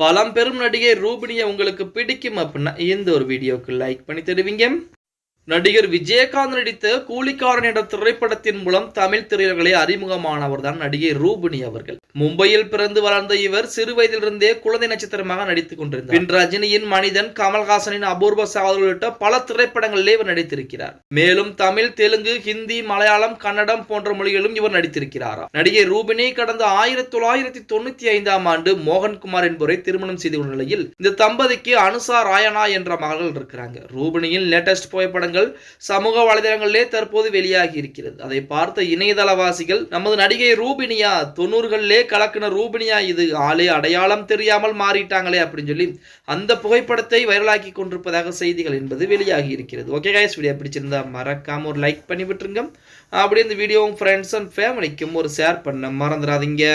பழம்பெரும் நடிகை ரூபினியை உங்களுக்கு பிடிக்கும் அப்படின்னா இந்த ஒரு வீடியோவுக்கு லைக் பண்ணி தருவீங்க. நடிகர் விஜயகாந்த் நடித்த கூலிக்காரன் என்ற திரைப்படத்தின் மூலம் தமிழ் திரையர்களை அறிமுகமானவர் தான் நடிகை ரூபினி அவர்கள். மும்பையில் பிறந்து வளர்ந்த இவர் சிறு வயதிலிருந்தே குழந்தை நட்சத்திரமாக நடித்துக் கொண்டிருந்தார். பின் ரஜினியின் மனிதன் கமல்ஹாசனின் அபூர்வ சகோதரர் உள்ளிட்ட பல திரைப்படங்களிலே இவர் நடித்திருக்கிறார். மேலும் தமிழ் தெலுங்கு ஹிந்தி மலையாளம் கன்னடம் போன்ற மொழிகளிலும் இவர் நடித்திருக்கிறார்? நடிகை ரூபினி கடந்த ஆயிரத்தி தொள்ளாயிரத்தி தொண்ணூத்தி ஐந்தாம் ஆண்டு மோகன்குமார் என்பவரை திருமணம் செய்து கொண்ட நிலையில் இந்த தம்பதிக்கு அனுசா ராயனா என்ற மகள் இருக்கிறாங்க. ரூபினியின் லேட்டஸ்ட் புகைப்படங்கள் சமூக வலைதளங்களிலே தற்போது வெளியாகி இருக்கிறது. அதை பார்த்த இணையதளவாசிகள் நமது நடிகை ரூபினியா தொண்ணூறுகளிலே கலக்கின ரூபினியா இது ஆளே அடையாளம் தெரியாமல் மாறிட்டாங்களே அப்படின்னு சொல்லி அந்த புகைப்படத்தை வைரலாக்கி கொண்டிருப்பதாக செய்திகள் என்பது வெளியாகி இருக்கிறது. ஓகே கைஸ் வீடியோ பிடிச்சிருந்தா மறக்காம ஒரு லைக் பண்ணி விட்டுருங்க. அப்படியே இந்த வீடியோ ஃப்ரெண்ட்ஸ் அண்ட் ஃபேமிலிக்கும் ஒரு ஷேர் பண்ண மறந்துடாதீங்க.